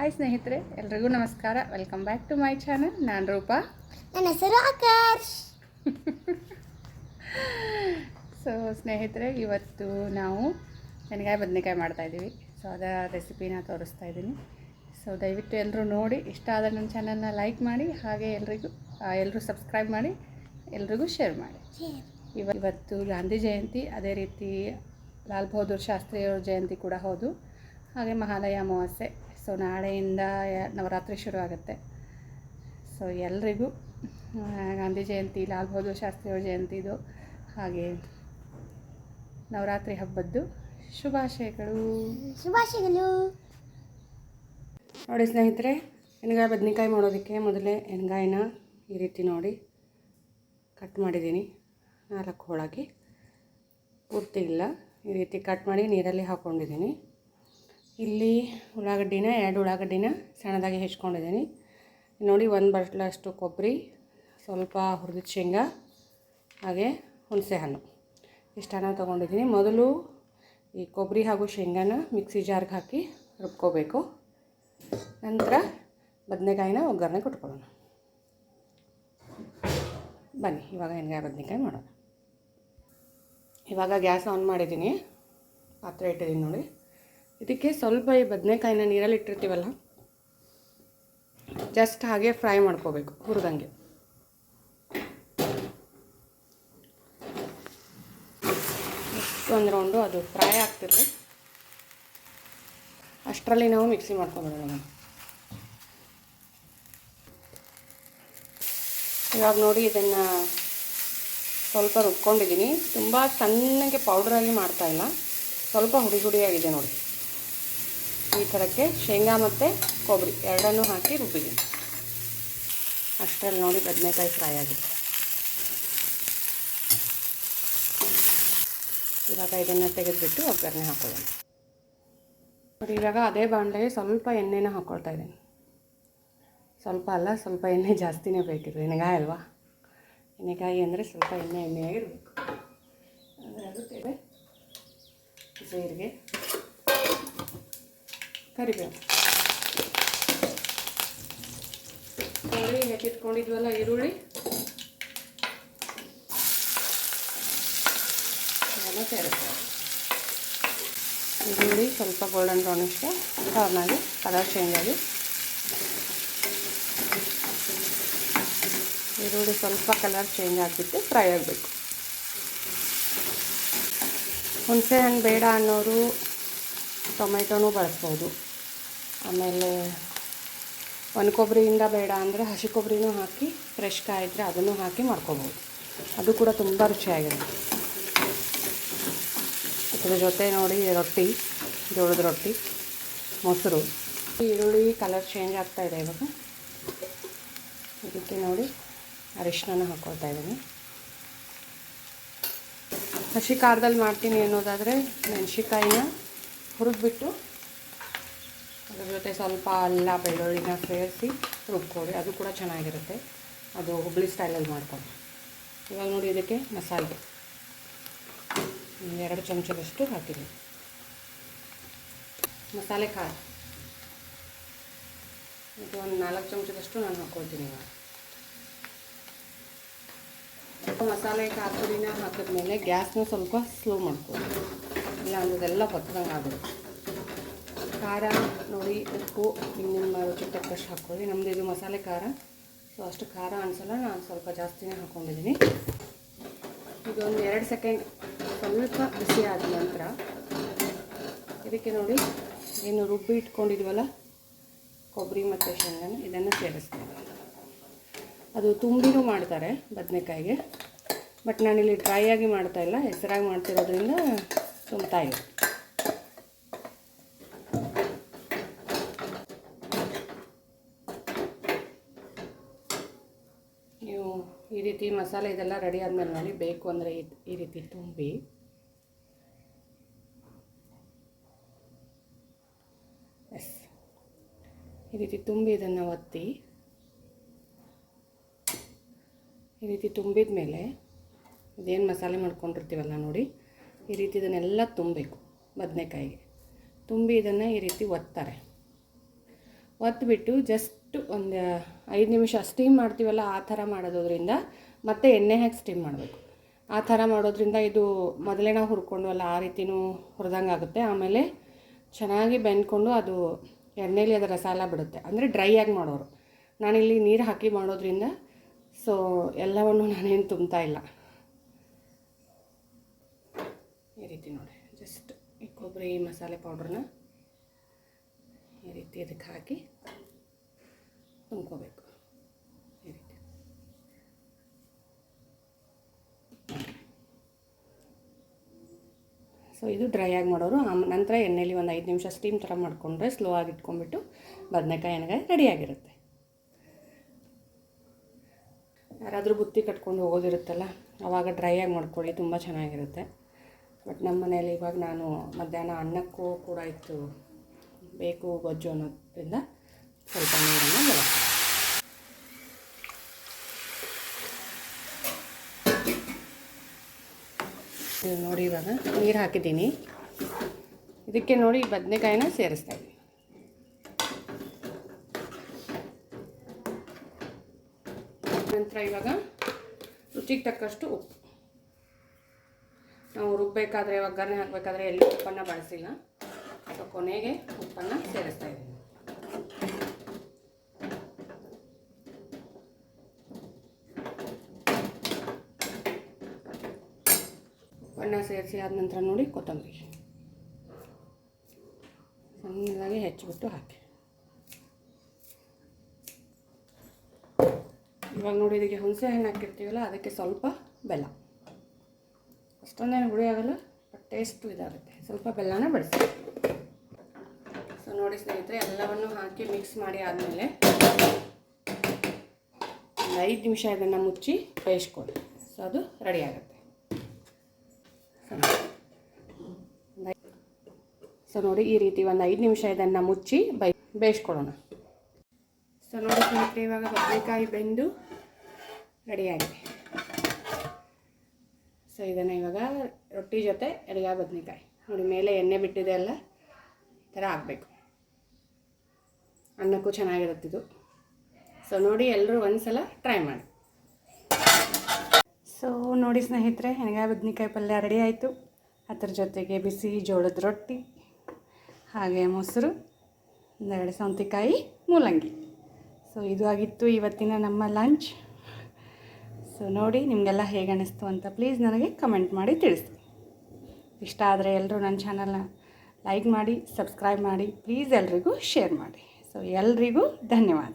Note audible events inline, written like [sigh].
Hi ಸ್ನೇಹಿತರೆ. ಎಲ್ರಿಗೂ ನಮಸ್ಕಾರ. Welcome back to my channel ನಾನು ರೂಪಾ. ನನ್ನ ಹೆಸರು ಆಕಾಶ್ ಸೊ [laughs] ಸ್ನೇಹಿತರೆ ಇವತ್ತು ನಾವು ಎಣ್ಗಾಯಿ ಬದನೆಕಾಯಿ ಮಾಡ್ತಾಯಿದ್ದೀವಿ ಸೊ ಅದರ ರೆಸಿಪಿನ ತೋರಿಸ್ತಾ ಇದ್ದೀನಿ. ಸೊ ದಯವಿಟ್ಟು ಎಲ್ಲರೂ ನೋಡಿ. ಇಷ್ಟ ಆದ ನನ್ನ ಚಾನಲ್ನ ಲೈಕ್ ಮಾಡಿ. ಹಾಗೆ ಎಲ್ರಿಗೂ ಎಲ್ಲರೂ ಸಬ್ಸ್ಕ್ರೈಬ್ ಮಾಡಿ. ಎಲ್ರಿಗೂ ಶೇರ್ ಮಾಡಿ. ಇವ ಇವತ್ತು ಗಾಂಧಿ ಜಯಂತಿ. ಅದೇ ರೀತಿ ಲಾಲ್ ಬಹದ್ದೂರ್ ಶಾಸ್ತ್ರಿಯವ್ರ ಜಯಂತಿ ಕೂಡ ಹೌದು. ಹಾಗೆ ಮಹಾಲಯ ಅಮಾವಾಸ್ಯೆ. ಸೊ ನಾಳೆಯಿಂದ ನವರಾತ್ರಿ ಶುರು ಆಗುತ್ತೆ. ಸೊ ಎಲ್ರಿಗೂ ಗಾಂಧಿ ಜಯಂತಿ ಲಾಲ್ ಬಹದ್ದೂರ್ ಶಾಸ್ತ್ರಿಯವ್ರ ಜಯಂತಿದು ಹಾಗೆ ನವರಾತ್ರಿ ಹಬ್ಬದ್ದು ಶುಭಾಶಯಗಳು. ಶುಭಾಶಯಗಳು. ನೋಡಿ ಸ್ನೇಹಿತರೆ ಎಣ್ಗಾಯಿ ಬದನೆಕಾಯಿ ಮಾಡೋದಕ್ಕೆ ಮೊದಲೇ ಎಣ್ಗಾಯಿನ ಈ ರೀತಿ ನೋಡಿ ಕಟ್ ಮಾಡಿದ್ದೀನಿ. ನಾಲ್ಕು ಹೋಳಾಗಿ ಪೂರ್ತಿ ಇಲ್ಲ. ಈ ರೀತಿ ಕಟ್ ಮಾಡಿ ನೀರಲ್ಲಿ ಹಾಕ್ಕೊಂಡಿದ್ದೀನಿ ಇಲ್ಲಿ ಉಳ್ಳಾಗಡ್ಡಿನ, ಎರಡು ಉಳ್ಳಾಗಡ್ಡಿನ ಸಣ್ಣದಾಗಿ ಹೆಚ್ಕೊಂಡಿದ್ದೀನಿ. ನೋಡಿ, ಒಂದು ಬಟ್ಲಷ್ಟು ಕೊಬ್ಬರಿ, ಸ್ವಲ್ಪ ಹುರಿದ ಶೇಂಗಾ, ಹಾಗೆ ಹುಣಸೆ ಹಣ್ಣು. ಇಷ್ಟನ್ನು ತೊಗೊಂಡಿದ್ದೀನಿ. ಮೊದಲು ಈ ಕೊಬ್ಬರಿ ಹಾಗೂ ಶೇಂಗಾನ ಮಿಕ್ಸಿ ಜಾರ್ಗೆ ಹಾಕಿ ರುಬ್ಕೋಬೇಕು. ನಂತರ ಬದನೆಕಾಯಿನ ಒಗ್ಗರಣೆ ಕೊಟ್ಕೊಳ್ಳೋಣ. ಬನ್ನಿ, ಇವಾಗ ಎಣ್ಗಾಯಿ ಬದನೆಕಾಯಿ ಮಾಡೋಣ. ಇವಾಗ ಗ್ಯಾಸ್ ಆನ್ ಮಾಡಿದ್ದೀನಿ. ಪಾತ್ರೆ ಇಟ್ಟಿದ್ದೀನಿ ನೋಡಿ. ಇದಕ್ಕೆ ಸ್ವಲ್ಪ ಈ ಬದನೆಕಾಯಿನ ನೀರಲ್ಲಿ ಇಟ್ಟಿರ್ತೀವಲ್ಲ? ಜಸ್ಟ್ ಹಾಗೆ ಫ್ರೈ ಮಾಡ್ಕೋಬೇಕು, ಹುರಿದಂಗೆ. ಒಂದು ರೌಂಡು ಅದು ಫ್ರೈ ಆಗ್ತಿರಲಿ. ಅಷ್ಟರಲ್ಲಿ ನಾವು ಮಿಕ್ಸಿ ಮಾಡ್ಕೊಬೇಡ ಇವಾಗ ನೋಡಿ ಇದನ್ನು ಸ್ವಲ್ಪ ರುಬ್ಕೊಂಡಿದ್ದೀನಿ. ತುಂಬ ಸಣ್ಣಗೆ ಪೌಡ್ರಾಗಿ ಮಾಡ್ತಾಯಿಲ್ಲ ಸ್ವಲ್ಪ ಹುಡಿ ಹುಡಿಯಾಗಿದೆ ನೋಡಿ. ಈ ಥರಕ್ಕೆ ಶೇಂಗಾ ಮತ್ತು ಕೊಬ್ಬರಿ ಎರಡನ್ನೂ ಹಾಕಿ ರುಬ್ಬಿದ್ದೀನಿ. ಅಷ್ಟರಲ್ಲಿ ನೋಡಿ ಬದನೆಕಾಯಿ ಫ್ರೈ ಆಗಿದೆ. ಇವಾಗ ಇದನ್ನು ತೆಗೆದುಬಿಟ್ಟು ಒಗ್ಗರಣೆ ಹಾಕೊಳ್ಳೋಣ. ನೋಡಿ, ಇವಾಗ ಅದೇ ಬಾಣಲೆಗೆ ಸ್ವಲ್ಪ ಎಣ್ಣೆನ ಹಾಕ್ಕೊಳ್ತಾ ಇದ್ದೀನಿ. ಸ್ವಲ್ಪ ಅಲ್ಲ, ಸ್ವಲ್ಪ ಎಣ್ಣೆ ಜಾಸ್ತಿನೇ ಬೇಕಿದೆ ಎಣ್ಣೆಗಾಯಿ ಅಲ್ವಾ? ಎಣ್ಣೆಕಾಯಿ ಅಂದರೆ ಸ್ವಲ್ಪ ಎಣ್ಣೆ ಎಣ್ಣೆಯಾಗಿರಬೇಕು ಅಂದರೆ ಅದು ಜೀರಿಗೆ ಕರಿಬೇವು. ನೋಡಿ ಹೆಚ್ಚಿಟ್ಕೊಂಡಿದ್ವಲ್ಲ ಈರುಳ್ಳಿ. ಎಲ್ಲ ಸೇರಿಸ್ತಾರೆ ಈರುಳ್ಳಿ ಸ್ವಲ್ಪ ಗೋಲ್ಡನ್ ಬ್ರೌನಿಶ್ಗೆ ಟರ್ನ್ ಆಗಿ ಕಲರ್ ಚೇಂಜ್ ಆಗಿ. ಈರುಳ್ಳಿ ಸ್ವಲ್ಪ ಕಲರ್ ಚೇಂಜ್ ಆಗಿಬಿಟ್ಟು ಫ್ರೈ ಆಗಬೇಕು. ಹುಣಸೆ ಹಣ್ಣು ಬೇಡ ಅನ್ನೋರು ಟೊಮೆಟೊನೂ ಬಳಸ್ಬೋದು. ಆಮೇಲೆ ಒಣ ಕೊಬ್ಬರಿಯಿಂದ ಬೇಡ ಅಂದರೆ ಹಸಿ ಕೊಬ್ಬರಿನೂ ಹಾಕಿ ಫ್ರೆಶ್ ಕಾಯಿ ಇದ್ದರೆ ಅದನ್ನು ಹಾಕಿ ಮಾಡ್ಕೋಬೋದು. ಅದು ಕೂಡ ತುಂಬ ರುಚಿಯಾಗಿರುತ್ತೆ. ಅದರ ಜೊತೆ ನೋಡಿ ರೊಟ್ಟಿ, ಜೋಳದ ರೊಟ್ಟಿ, ಮೊಸರು. ಈರುಳ್ಳಿ ಕಲರ್ ಚೇಂಜ್ ಆಗ್ತಾ ಇದೆ ಇವಾಗ. ಇದಕ್ಕೆ ನೋಡಿ ಅರಿಶಿನ ಹಾಕ್ಕೊಳ್ತಾ ಇದ್ದೀನಿ. ಹಸಿ ಖಾರದಲ್ಲಿ ಮಾಡ್ತೀನಿ ಅನ್ನೋದಾದರೆ ಮೆಣಸಿಕಾಯಿನ ಹುರಿದ್ಬಿಟ್ಟು ಅದ್ರ ಜೊತೆ ಸ್ವಲ್ಪ ಅಲ್ಲ, ಬೆಳ್ಳುಳ್ಳಿನ ಸೇರಿಸಿ ರುಬ್ಕೊಳ್ಳಿ. ಅದು ಕೂಡ ಚೆನ್ನಾಗಿರುತ್ತೆ. ಅದು ಹುಬ್ಳಿ ಸ್ಟೈಲಲ್ಲಿ ಮಾಡ್ಕೊಂಡು ಇವಾಗ ನೋಡಿ ಇದಕ್ಕೆ ಮಸಾಲೆ. ಎರಡು ಚಮಚದಷ್ಟು ಹಾಕಿದ್ದೀನಿ ಮಸಾಲೆ ಖಾರ. ಇದು ಒಂದು ನಾಲ್ಕು ಚಮಚದಷ್ಟು ನಾನು ಹಾಕ್ಕೊಳ್ತೀನಿ ಇವಾಗ. ಮಸಾಲೆ ಖಾರ ಪುಡಿನ ಹಾಕಿದ್ಮೇಲೆ ಗ್ಯಾಸ್ನ ಸ್ವಲ್ಪ ಸ್ಲೋ ಮಾಡ್ಕೊಳ್ಳಿ. ಇಲ್ಲ ಅಂದ್ರೆ ಅದೆಲ್ಲ ಹೊತ್ತದಂಗೆ ಆಗ್ಬಿಡುತ್ತೆ ಖಾರ ನೋಡಿ ಉಪ್ಪು ನಿಮ್ಮ ನಿಮ್ಮ ರುಚಿಗೆ ತಕ್ಕಷ್ಟು ಹಾಕ್ಕೊಳ್ಳಿ. ನಮ್ಮದು ಇದು ಮಸಾಲೆ ಖಾರ. ಸೊ ಅಷ್ಟು ಖಾರ ಅನಿಸಲ್ಲ, ನಾನು ಸ್ವಲ್ಪ ಜಾಸ್ತಿನೇ ಹಾಕ್ಕೊಂಡಿದ್ದೀನಿ ಇದೊಂದು ಎರಡು ಸೆಕೆಂಡ್ ಸ್ವಲ್ಪ ಬಿಸಿ ಆದ ನಂತರ, ಇದಕ್ಕೆ ನೋಡಿ, ಏನು ರುಬ್ಬಿ ಇಟ್ಕೊಂಡಿದ್ವಲ್ಲ, ಕೊಬ್ಬರಿ ಮತ್ತು ಶೇಂಗಾನ, ಇದನ್ನು ಸೇರಿಸ್ತೀನಿ. ಅದು ತುಂಬಿನೂ ಮಾಡ್ತಾರೆ ಬದನೆಕಾಯಿಗೆ, ಬಟ್ ನಾನಿಲ್ಲಿ ಡ್ರೈ ಆಗಿ ಮಾಡ್ತಾ ಇಲ್ಲ, ಹೆಸರಾಗಿ ಮಾಡ್ತಿರೋದ್ರಿಂದ ತುಂಬ್ತಾ ಇಲ್ಲ ನೀವು ಈ ರೀತಿ ಮಸಾಲೆ ಇದೆಲ್ಲ ರೆಡಿ ಆದಮೇಲೆ ನೋಡಿ, ಬೇಕು ಅಂದರೆ ಈ- ರೀತಿ ತುಂಬಿ. ಎಸ್ ಈ ರೀತಿ ತುಂಬಿ ಇದನ್ನು ಒತ್ತಿ. ಈ ರೀತಿ ತುಂಬಿದ ಮೇಲೆ ಇದೇನು ಮಸಾಲೆ ಮಾಡ್ಕೊಂಡಿರ್ತೀವಲ್ಲ ನೋಡಿ, ಈ ರೀತಿ ಇದನ್ನೆಲ್ಲ ತುಂಬಬೇಕು ಬದನೆಕಾಯಿಗೆ. ತುಂಬಿ ಇದನ್ನು ಈ ರೀತಿ ಒತ್ತಾರೆ. ಒತ್ತಿಬಿಟ್ಟು ಜಸ್ಟ್ ಒಂದು ಐದು ನಿಮಿಷ ಸ್ಟೀಮ್ ಮಾಡ್ತೀವಲ್ಲ ಆ ಥರ ಮಾಡೋದ್ರಿಂದ ಮತ್ತೆ ಎಣ್ಣೆ ಹಾಕಿ ಸ್ಟೀಮ್ ಮಾಡಬೇಕು. ಆ ಥರ ಮಾಡೋದ್ರಿಂದ ಇದು ಮೊದಲೇ ನಾವು ಹುರ್ಕೊಂಡ್ವಲ್ಲ ಆ ರೀತಿನೂ ಹುರಿದಂಗೆ ಆಗುತ್ತೆ. ಆಮೇಲೆ ಚೆನ್ನಾಗಿ ಬೆಂದ್ಕೊಂಡು ಅದು ಎಣ್ಣೆಲಿ ಅದರ ರಸಾಲ ಬಿಡುತ್ತೆ. ಅಂದರೆ ಡ್ರೈ ಆಗಿ ಮಾಡೋರು. ನಾನಿಲ್ಲಿ ನೀರು ಹಾಕಿ ಮಾಡೋದ್ರಿಂದ ಸೊ ಎಲ್ಲವನ್ನು ನಾನೇನು ತುಂಬ್ತಾ ಇಲ್ಲ. ಈ ರೀತಿ ನೋಡಿ. ಜಸ್ಟ್ ಈ ಕೊಬ್ಬರಿ ಮಸಾಲೆ ಪೌಡ್ರನ್ನ ಈ ರೀತಿ ಇದಕ್ಕೆ ಹಾಕಿ ತುಂಬ್ಕೋಬೇಕು ಸೊ ಇದು ಡ್ರೈ ಆಗಿ ಮಾಡೋರು ನಂತರ ಎಣ್ಣೆಲಿ ಒಂದು ಐದು ನಿಮಿಷ ಸ್ಟೀಮ್ ಥರ ಮಾಡಿಕೊಂಡ್ರೆ ಸ್ಲೋ ಆಗಿ ಇಟ್ಕೊಂಡ್ಬಿಟ್ಟು ಬದನೆಕಾಯಿ ಎಣ್ಣೆಗಾಯಿ ರೆಡಿಯಾಗಿರುತ್ತೆ ಯಾರಾದರೂ ಬುತ್ತಿ ಕಟ್ಕೊಂಡು ಹೋಗೋದಿರುತ್ತಲ್ಲ ಆವಾಗ ಡ್ರೈ ಆಗಿ ಮಾಡ್ಕೊಳ್ಳಿ, ತುಂಬ ಚೆನ್ನಾಗಿರುತ್ತೆ. ಬಟ್ ನಮ್ಮ ಮನೇಲಿ ಇವಾಗ ನಾನು ಮಧ್ಯಾಹ್ನ ಅನ್ನಕ್ಕೂ ಕೂಡ ಇತ್ತು, ಬೇಕು ಗೊಜ್ಜು ಅನ್ನೋದ್ರಿಂದ ಸ್ವಲ್ಪ ನೀರನ್ನು ಬಳಸ್ತೀನಿ. ಇದು ನೋಡಿ ಇವಾಗ ನೀರು ಹಾಕಿದ್ದೀನಿ. ಇದಕ್ಕೆ ನೋಡಿ ಬದನೆಕಾಯಿನ ಸೇರಿಸ್ತಾ ಇದ್ದೀನಿ. ನಂತರ ಇವಾಗ ರುಚಿಗೆ ತಕ್ಕಷ್ಟು ಉಪ್ಪು. ನಾವು ರುಬ್ಬಬೇಕಾದ್ರೆ ಒಗ್ಗರಣೆ ಹಾಕಬೇಕಾದ್ರೆ ಎಲ್ಲಿ ಉಪ್ಪನ್ನು ಬಳಸಿಲ್ಲ. ಸೊ ಕೊನೆಗೆ ಉಪ್ಪನ್ನು ಸೇರಿಸ್ತಾ ಇದ್ದೀನಿ. ಉಪ್ಪನ್ನು ಸೇರಿಸಿ ಆದ ನಂತರ ನೋಡಿ ಕೊತ್ತಂಬರಿ. ಸಣ್ಣದಾಗಿ ಹೆಚ್ಚಿಬಿಟ್ಟು ಹಾಕಿ. ಇವಾಗ ನೋಡಿ ಇದಕ್ಕೆ ಹುಣಸೆ ಹಣ್ಣು ಹಾಕಿರ್ತೀವಲ್ಲ, ಅದಕ್ಕೆ ಸ್ವಲ್ಪ ಬೆಲ್ಲ. ಅಷ್ಟೊಂದೇನು ಹುಳಿ ಆಗಲ್ಲ ಬಟ್ ಟೇಸ್ಟು ಇದಾಗುತ್ತೆ. ಸ್ವಲ್ಪ ಬೆಲ್ಲನ ಬಳಸಿ ಸೊ ನೋಡಿ ಸ್ನೇಹಿತರೆ, ಎಲ್ಲವನ್ನು ಹಾಕಿ ಮಿಕ್ಸ್ ಮಾಡಿ ಆದಮೇಲೆ ಒಂದು ಐದು ನಿಮಿಷ ಇದನ್ನು ಮುಚ್ಚಿ ಬೇಯಿಸ್ಕೊಳ್ಳಿ. ಸೊ ಅದು ರೆಡಿ ಆಗುತ್ತೆ. ಸೊ ನೋಡಿ, ಈ ರೀತಿ ಒಂದು ಐದು ನಿಮಿಷ ಇದನ್ನು ಮುಚ್ಚಿ ಬೈ ಬೇಯಿಸ್ಕೊಡೋಣ ಸೊ ನೋಡಿ ಸ್ನೇಹಿತರೆ, ಇವಾಗ ಬದನೆಕಾಯಿ ಬೆಂದು ರೆಡಿಯಾಗಿದೆ ಸೊ ಇದನ್ನು ಇವಾಗ ರೊಟ್ಟಿ ಜೊತೆ ಎಡಗ ಬದನೆಕಾಯಿ. ನೋಡಿ, ಮೇಲೆ ಎಣ್ಣೆ ಬಿಟ್ಟಿದೆ ಅಲ್ಲ, ಈ ಥರ ಆಗಬೇಕು ಅನ್ನಕ್ಕೂ ಚೆನ್ನಾಗಿರುತ್ತಿದ್ದು ಸೊ ನೋಡಿ ಎಲ್ಲರೂ ಒಂದು ಸಲ ಟ್ರೈ ಮಾಡಿ. ಸೊ ನೋಡಿ ಸ್ನೇಹಿತರೆ, ಎಣಗಾಯಿ ಬದನೆಕಾಯಿ ಪಲ್ಯ ರೆಡಿ ಆಯಿತು. ಅದ್ರ ಜೊತೆಗೆ ಬಿಸಿ ಜೋಳದ ರೊಟ್ಟಿ, ಹಾಗೆ ಮೊಸರು ಒಂದೆರಡು ಸೌಂತಿಕಾಯಿ, ಮೂಲಂಗಿ. ಸೊ ಇದು ಆಗಿತ್ತು ಇವತ್ತಿನ ನಮ್ಮ ಲಂಚ್ ಸೊ ನೋಡಿ ನಿಮಗೆಲ್ಲ ಹೇಗೆ ಅನ್ನಿಸ್ತು ಅಂತ ಪ್ಲೀಸ್ ನನಗೆ ಕಮೆಂಟ್ ಮಾಡಿ ತಿಳಿಸಿ. ಇಷ್ಟ ಆದರೆ ಎಲ್ಲರೂ ನನ್ನ ಚಾನಲ್ನ ಲೈಕ್ ಮಾಡಿ ಸಬ್ಸ್ಕ್ರೈಬ್ ಮಾಡಿ ಪ್ಲೀಸ್ ಎಲ್ರಿಗೂ ಶೇರ್ ಮಾಡಿ. ಸೊ ಎಲ್ರಿಗೂ ಧನ್ಯವಾದ.